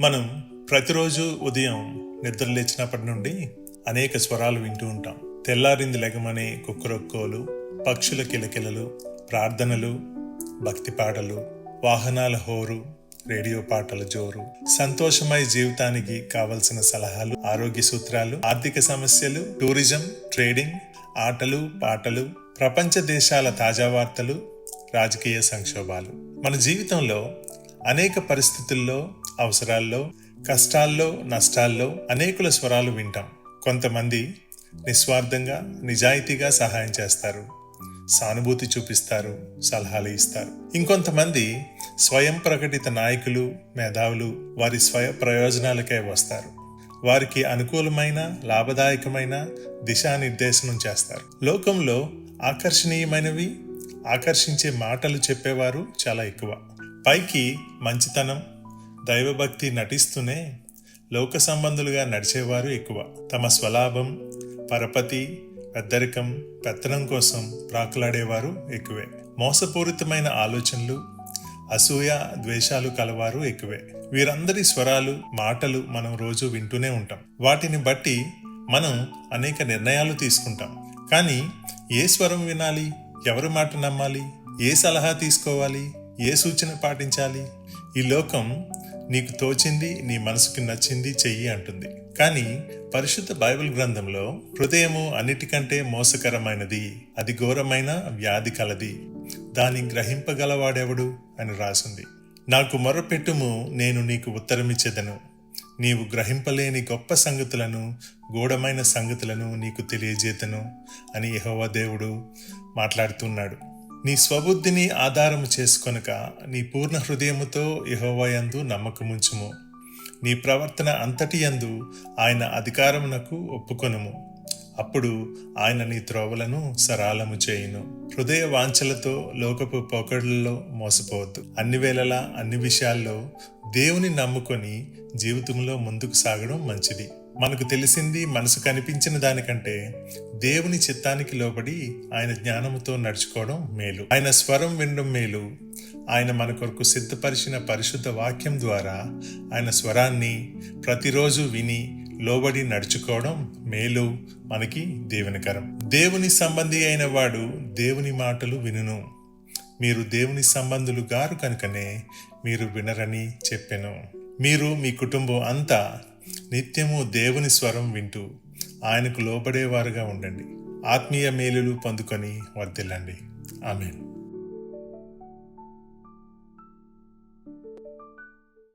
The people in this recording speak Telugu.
మనం ప్రతిరోజు ఉదయం నిద్ర లేచినప్పటి నుండి అనేక స్వరాలు వింటూ ఉంటాం. తెల్లారింది లెగమనే కుక్కరొక్కోలు పక్షుల కిలకిలలు ప్రార్థనలు భక్తి పాటలు వాహనాల హోరు రేడియో పాటల జోరు సంతోషమై జీవితానికి కావలసిన సలహాలు ఆరోగ్య సూత్రాలు ఆర్థిక సమస్యలు టూరిజం ట్రేడింగ్ ఆటలు పాటలు ప్రపంచ దేశాల తాజా వార్తలు రాజకీయ సంక్షోభాలు. మన జీవితంలో అనేక పరిస్థితుల్లో అవసరాల్లో కష్టాల్లో నష్టాల్లో అనేకుల స్వరాలు వింటాం. కొంతమంది నిస్వార్థంగా నిజాయితీగా సహాయం చేస్తారు. సానుభూతి చూపిస్తారు సలహాలు ఇస్తారు. ఇంకొంతమంది స్వయం ప్రకటిత నాయకులు మేధావులు వారి స్వయ ప్రయోజనాలకే వస్తారు. వారికి అనుకూలమైన లాభదాయకమైన దిశానిర్దేశనం చేస్తారు. లోకంలో ఆకర్షణీయమైనవి ఆకర్షించే మాటలు చెప్పేవారు చాలా ఎక్కువ. పైకి మంచితనం దైవభక్తి నటిస్తూనే లోక సంబంధులుగా నడిచేవారు ఎక్కువ. తమ స్వలాభం పరపతి పెద్దరికం పెత్తనం కోసం ప్రాకులాడేవారు ఎక్కువే. మోసపూరితమైన ఆలోచనలు అసూయ ద్వేషాలు కలవారు ఎక్కువే. వీరందరి స్వరాలు మాటలు మనం రోజు వింటూనే ఉంటాం. వాటిని బట్టి మనం అనేక నిర్ణయాలు తీసుకుంటాం. కానీ ఏ స్వరం వినాలి? ఎవరి మాట నమ్మాలి? ఏ సలహా తీసుకోవాలి? ఏ సూచన పాటించాలి? ఈ లోకం నీకు తోచింది నీ మనసుకి నచ్చింది చెయ్యి అంటుంది. కానీ పరిశుద్ధ బైబిల్ గ్రంథంలో హృదయము అన్నిటికంటే మోసకరమైనది అది ఘోరమైన వ్యాధి కలది. దాని గ్రహింపగలవాడెవడు అని రాసింది. నాకు మొరపెట్టుము నేను నీకు ఉత్తరమిచ్చేదను. నీవు గ్రహింపలేని గొప్ప సంగతులను గూఢమైన సంగతులను నీకు తెలియజేతను అని యహోవా దేవుడు మాట్లాడుతున్నాడు. నీ స్వబుద్ధిని ఆధారము చేసుకొనక నీ పూర్ణ హృదయముతో యహోవయందు నమ్మకముంచుము. నీ ప్రవర్తన అంతటి యందు ఆయన అధికారమునకు ఒప్పుకొనుము. అప్పుడు ఆయన నీ త్రోవలను సరాలము చేయును. హృదయ వాంఛలతో లోకపు పోకడలలో మోసపోవద్దు. అన్ని వేళలా అన్ని విషయాల్లో దేవుని నమ్ముకొని జీవితంలో ముందుకు సాగడం మంచిది. మనకు తెలిసింది మనసు కనిపించిన దానికంటే దేవుని చిత్తానికి లోబడి ఆయన జ్ఞానముతో నడుచుకోవడం మేలు. ఆయన స్వరం వినడం మేలు. ఆయన మన కొరకు సిద్ధపరిచిన పరిశుద్ధ వాక్యం ద్వారా ఆయన స్వరాన్ని ప్రతిరోజు విని లోబడి నడుచుకోవడం మేలు. మనకి దేవునికరం. దేవుని సంబంధి అయిన వాడు దేవుని మాటలు వినును. మీరు దేవుని సంబంధులు గారు కనుకనే మీరు వినరని చెప్పెను. మీరు మీ కుటుంబం అంతా నిత్యము దేవుని స్వరం వింటూ ఆయనకు లోబడేవారుగా ఉండండి. ఆత్మీయ మేలులు పొందుకొని వర్ధిల్లండి. ఆమెను.